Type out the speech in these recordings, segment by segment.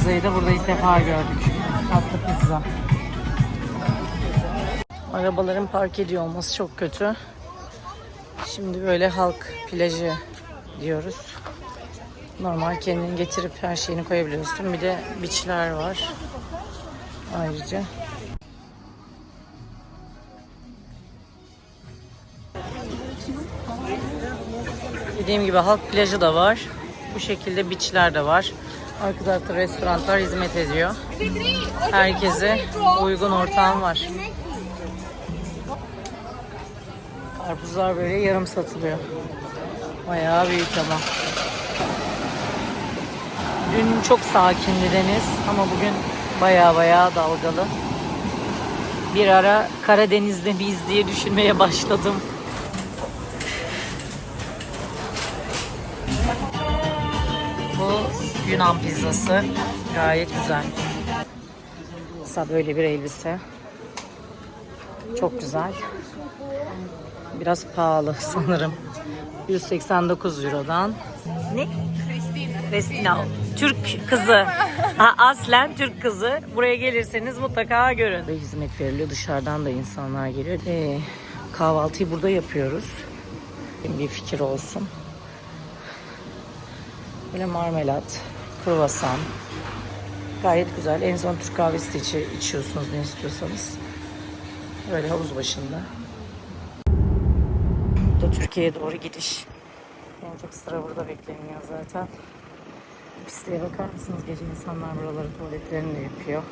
Pizzayı da burada ilk defa gördük. Tatlı pizza. Arabaların park ediyor olması çok kötü. Şimdi böyle halk plajı diyoruz. Normal kendini getirip her şeyini koyabiliyorsun. Bir de biçler var. Ayrıca. Dediğim gibi halk plajı da var. Bu şekilde biçler de var. Arka tarafta restoranlar hizmet ediyor. Herkese uygun ortam var. Karpuzlar böyle yarım satılıyor. Bayağı büyük ama. Dün çok sakindi deniz ama bugün bayağı bayağı dalgalı. Bir ara Karadeniz'de miyiz diye düşünmeye başladım. Yunan pizzası. Gayet güzel. Mesela böyle bir elbise. Çok güzel. Biraz pahalı sanırım. 189 Euro'dan. Ne? Kristina. Türk kızı. Ha, aslen Türk kızı. Buraya gelirseniz mutlaka görün. Ve hizmet veriliyor. Dışarıdan da insanlar geliyor. Ee, kahvaltıyı burada yapıyoruz. Bir fikir olsun. Böyle marmelat, kruvasan. Gayet güzel. En son Türk kahvesi de içi- içiyorsunuz ne istiyorsanız. Böyle havuz başında. Bu da Türkiye'ye doğru gidiş. En çok sıra burada bekleniyor zaten. Pisliğe bakar mısınız? Gece insanlar buraları tuvaletlerini de yapıyor.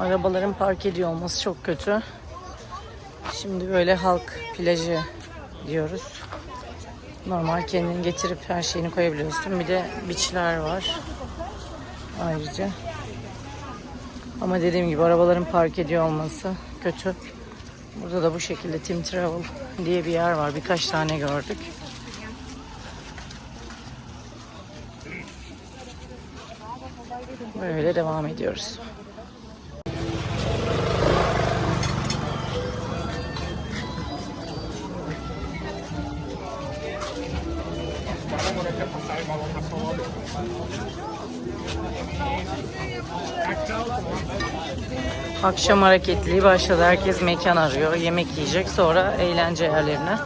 Arabaların park ediyor olması çok kötü. Şimdi böyle halk plajı diyoruz. Normal kendini getirip her şeyini koyabiliyorsun. Bir de biçler var. Ayrıca. Ama dediğim gibi arabaların park ediyor olması kötü. Burada da bu şekilde Tim Travel diye bir yer var. Birkaç tane gördük. Böyle devam ediyoruz. Akşam hareketliği başladı. Herkes mekan arıyor. Yemek yiyecek. Sonra eğlence yerlerine.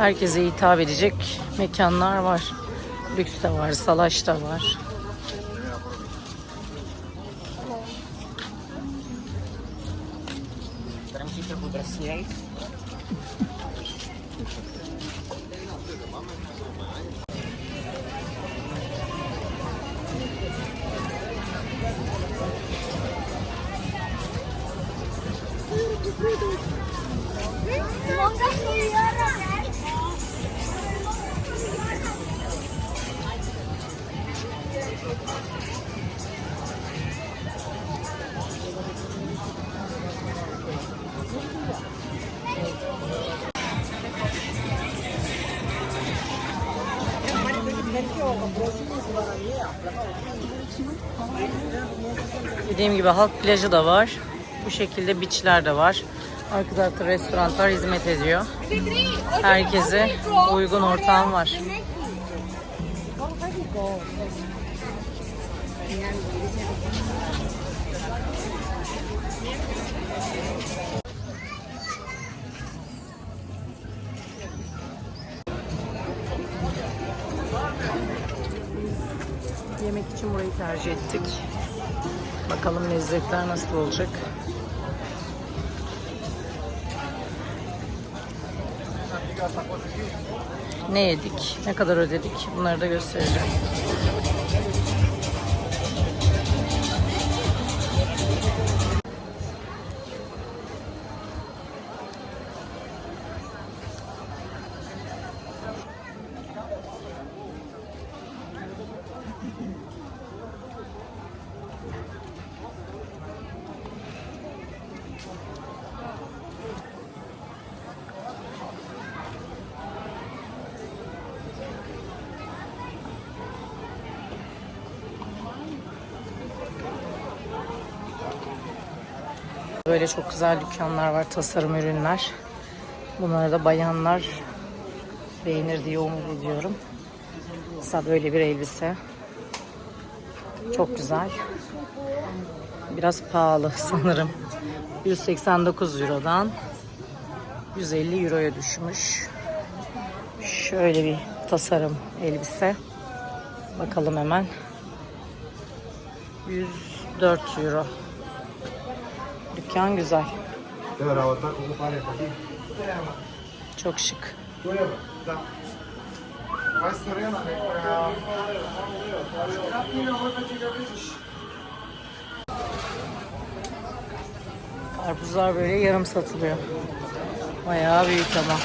Herkese hitap edecek mekanlar var. Lüks de var, salaş da var. Dediğim gibi halk plajı da var. Bu şekilde beachler de var. Arka tarafta restoranlar hizmet ediyor. Herkese uygun ortam var. Yemek için burayı tercih ettik. Bakalım lezzetler nasıl olacak. Ne yedik? Ne kadar ödedik? Bunları da göstereceğim. Güzel dükkanlar var, tasarım ürünler. Bunları da bayanlar beğenir diye umut ediyorum. Mesela böyle bir elbise. Çok güzel. Biraz pahalı sanırım. 189 Euro'dan 150 Euro'ya düşmüş. Şöyle bir tasarım elbise. Bakalım hemen. 104 Euro. Dükkan güzel. Çok şık. Karpuzlar böyle yarım satılıyor. Bayağı büyük ama.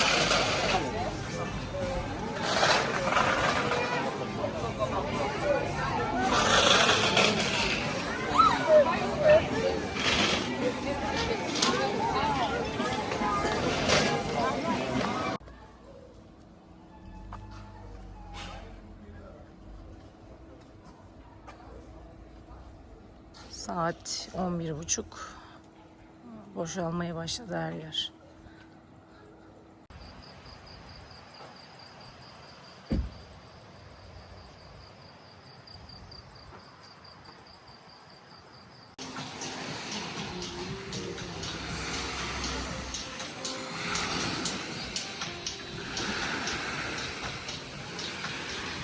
Saat 11.30. Boşalmaya başladı her yer.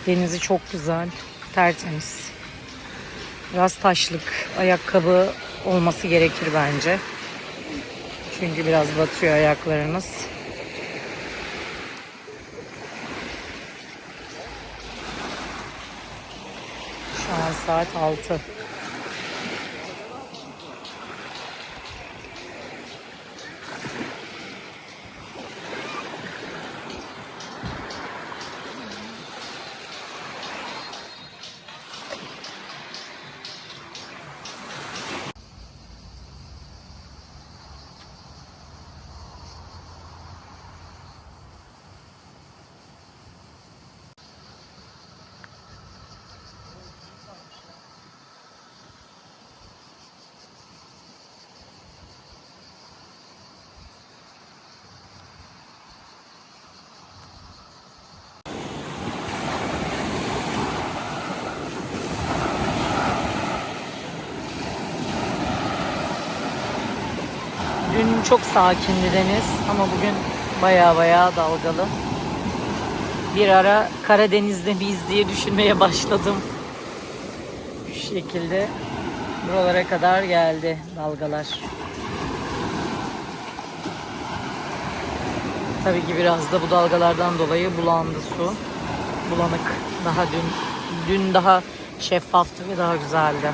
Denizi çok güzel, tertemiz. Biraz taşlık, ayakkabı olması gerekir bence. Çünkü biraz batıyor ayaklarınız. Şu an saat 6. Dün çok sakindi deniz ama bugün baya baya dalgalı. Bir ara Karadeniz'de miyiz diye düşünmeye başladım. Şu şekilde buralara kadar geldi dalgalar. Tabii ki biraz da bu dalgalardan dolayı bulandı su. Bulanık. Daha dün dün daha şeffaftı ve daha güzeldi.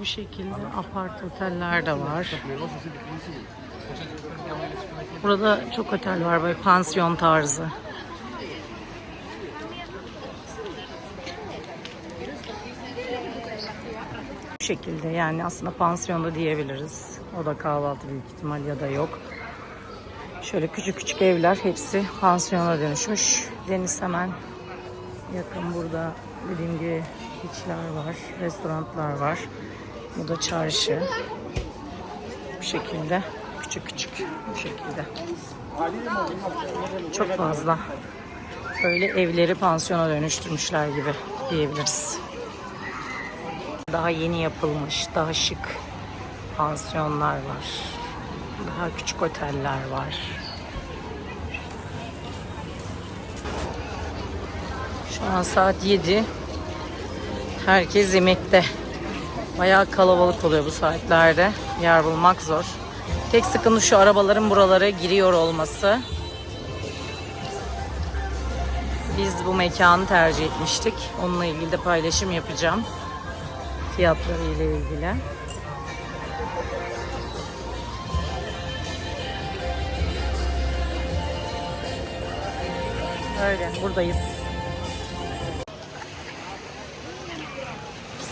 Bu şekilde apart oteller de var. Burada çok otel var böyle pansiyon tarzı. Bu şekilde yani aslında pansiyonda diyebiliriz. O da kahvaltı büyük ihtimal ya da yok. Şöyle küçük küçük evler hepsi pansiyona dönüşmüş. Deniz hemen yakın burada dediğim gibi beachler var, restoranlar var. Bu da çarşı. Bu şekilde küçük küçük bu şekilde. Çok fazla. Böyle evleri pansiyona dönüştürmüşler gibi diyebiliriz. Daha yeni yapılmış, daha şık pansiyonlar var. Daha küçük oteller var. Şu an saat 7. Herkes yemekte. Bayağı kalabalık oluyor bu saatlerde. Yer bulmak zor. Tek sıkıntı şu arabaların buralara giriyor olması. Biz bu mekanı tercih etmiştik. Onunla ilgili de paylaşım yapacağım. Fiyatları ile ilgili. Öyle buradayız.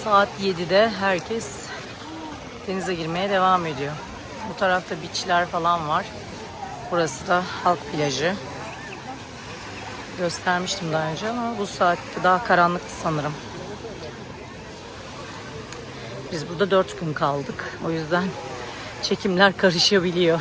Saat 7'de herkes denize girmeye devam ediyor. Bu tarafta beachler falan var. Burası da halk plajı. Göstermiştim daha önce ama bu saatte daha karanlık sanırım. Biz burada 4 gün kaldık. O yüzden çekimler karışabiliyor.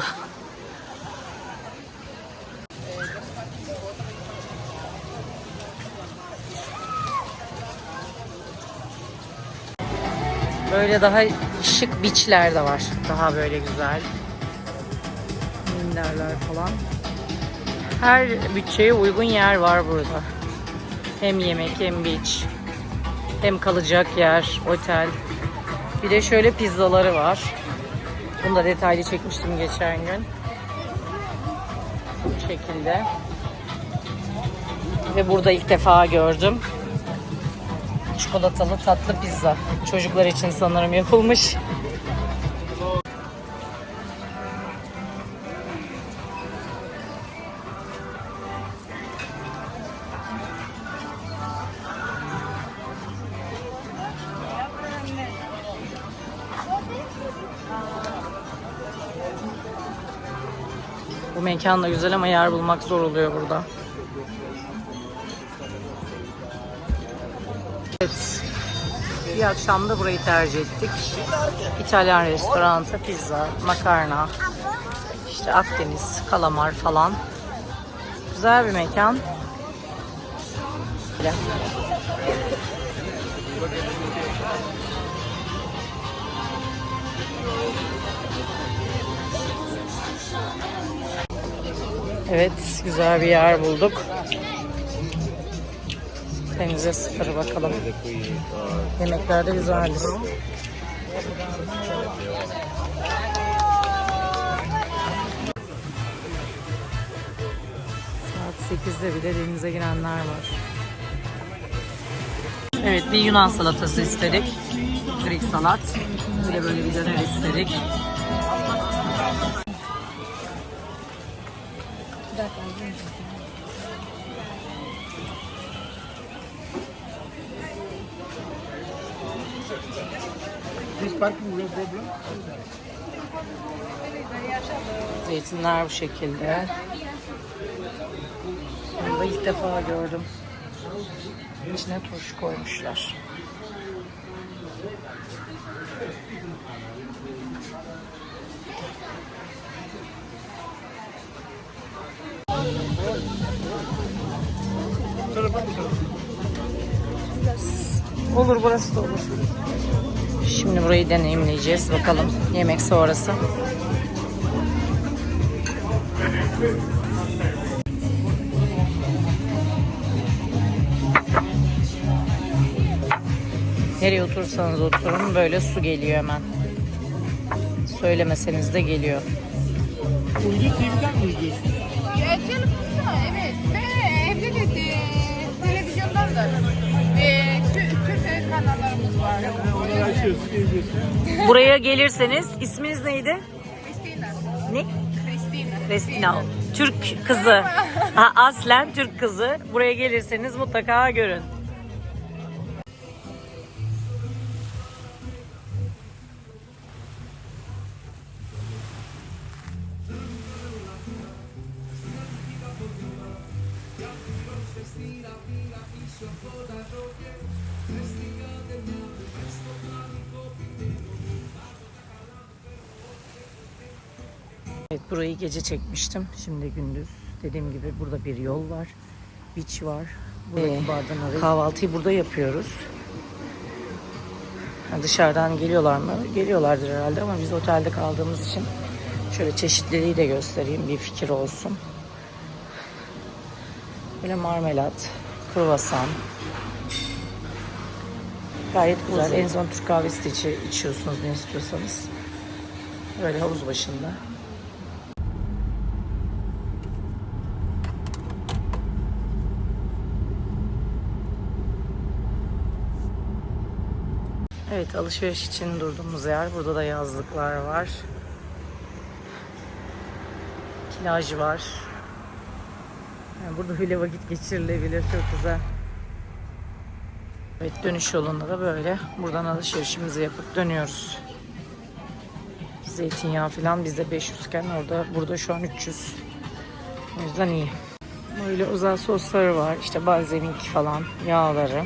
Böyle daha şık beachler de var. Daha böyle güzel. Minderler falan. Her bütçeye uygun yer var burada. Hem yemek hem beach. Hem kalacak yer, otel. Bir de şöyle pizzaları var. Bunu da detaylı çekmiştim geçen gün. Bu şekilde. Ve burada ilk defa gördüm. Çikolatalı tatlı pizza. Çocuklar için sanırım yapılmış. Bu mekan da güzel ama yer bulmak zor oluyor burada. Bir akşam da burayı tercih ettik. İtalyan restoranı, pizza, makarna, işte Akdeniz, kalamar falan. Güzel bir mekan. Evet, güzel bir yer bulduk. Denize sıfırı bakalım. Yemeklerde güzeldir. Saat 8'de bile denize girenler var. Evet bir Yunan salatası istedik. Greek salat. Bir de böyle bir döner istedik. Parking no problem. Zeytinler bu şekilde. Bunu da ilk defa gördüm. İçine turşu koymuşlar. Olur burası da olur. Şimdi burayı deneyimleyeceğiz. Bakalım yemek sonrası. Nereye otursanız oturun böyle su geliyor hemen. Söylemeseniz de geliyor. Uydu TV'den mi izliyorsun? Buraya gelirseniz isminiz neydi? Kristina. Ne? Kristina. Restina. Türk kızı. Ha, aslen Türk kızı. Buraya gelirseniz mutlaka görün. Burayı gece çekmiştim. Şimdi gündüz. Dediğim gibi burada bir yol var. Beach var. Buradaki bardan oraya. Kahvaltıyı burada yapıyoruz. Ha, dışarıdan geliyorlar mı? Geliyorlardır herhalde ama biz otelde kaldığımız için şöyle çeşitliliği de göstereyim bir fikir olsun. Böyle marmelat, kruvasan. Gayet güzel. En son Türk kahvesi de içi- içiyorsunuz ne istiyorsanız. Böyle havuz başında. Evet alışveriş için durduğumuz yer. Burada da yazlıklar var. Plaj var. Yani burada bile vakit geçirilebilir. Çok güzel. Evet dönüş yolunda da böyle. Buradan alışverişimizi yapıp dönüyoruz. Zeytinyağı falan bizde 500 iken orada burada şu an 300. O yüzden iyi. Böyle özel sosları var. İşte balzamik falan yağları.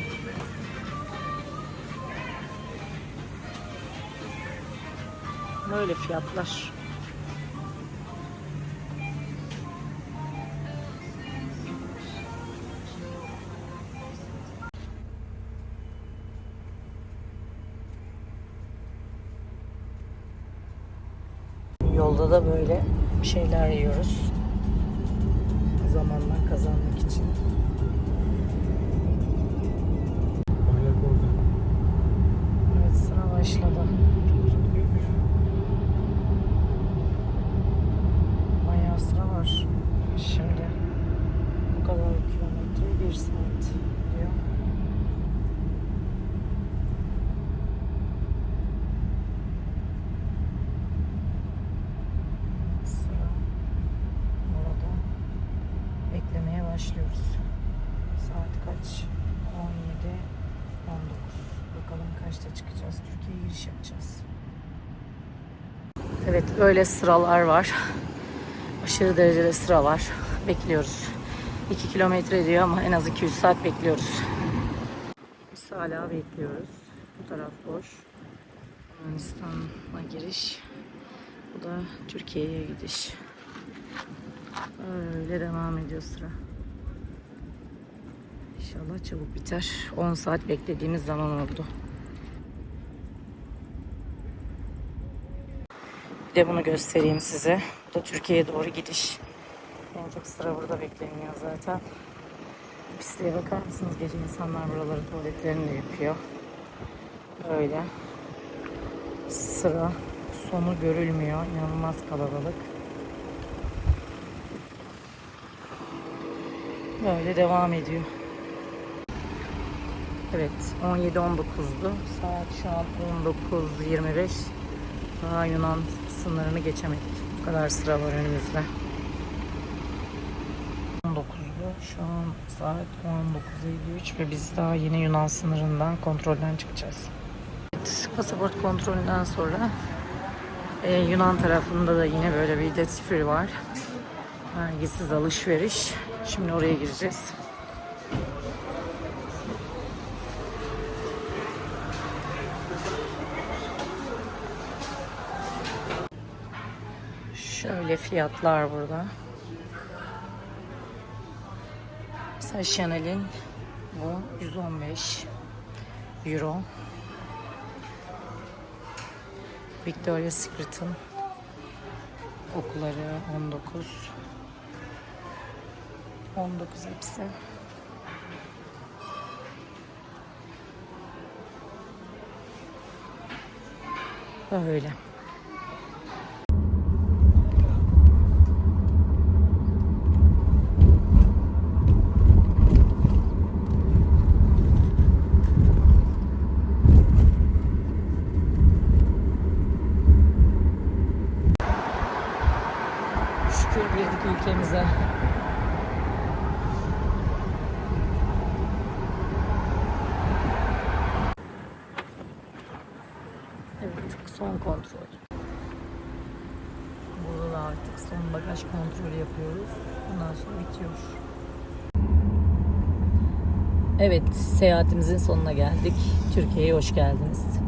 Böyle fiyatlar. Yolda da böyle şeyler yiyoruz. Zamanla kazanmak için. Evet sıra başladı. Çok uzun değil mi ya? Bayağı sıra var. Şimdi bu kadar kilometre bir saat diyor. Sıra orada. Beklemeye başlıyoruz. Saat kaç? 17, 19. Bakalım kaçta çıkacağız. Türkiye'ye giriş yapacağız. Evet böyle sıralar var. Aşırı derecede sıra var. Bekliyoruz. 2 kilometre diyor ama en az 200 saat bekliyoruz. Biz hala bekliyoruz. Bu taraf boş. Yunanistan'a giriş. Bu da Türkiye'ye gidiş. Öyle devam ediyor sıra. İnşallah çabuk biter. 10 saat beklediğimiz zaman oldu. Bir de bunu göstereyim size. Bu da Türkiye'ye doğru gidiş. En çok sıra burada bekleniyor zaten. Pisliğe bakar mısınız? Gece insanlar buraları tuvaletlerini de yapıyor. Böyle. Sıra sonu görülmüyor. İnanılmaz kalabalık. Böyle devam ediyor. Evet 17.19'du. Saat şu an 19.25. Daha Yunan sınırını geçemedik. Bu kadar sıra var önümüzde. 19'du. Şu an saat 19.53 ve biz daha yeni Yunan sınırından kontrolden çıkacağız. Evet, pasaport kontrolünden sonra e, Yunan tarafında da yine böyle bir duty var. Vergisiz alışveriş. Şimdi oraya gireceğiz. Şöyle fiyatlar burada. Mesela Chanel'in bu 115 euro. Victoria's Secret'ın okuları 19 19 hepsi. Böyle. Şükür girdik ülkemize. Evet, son kontrol. Burada da artık son bagaj kontrolü yapıyoruz. Ondan sonra bitiyor. Evet, seyahatimizin sonuna geldik. Türkiye'ye hoş geldiniz.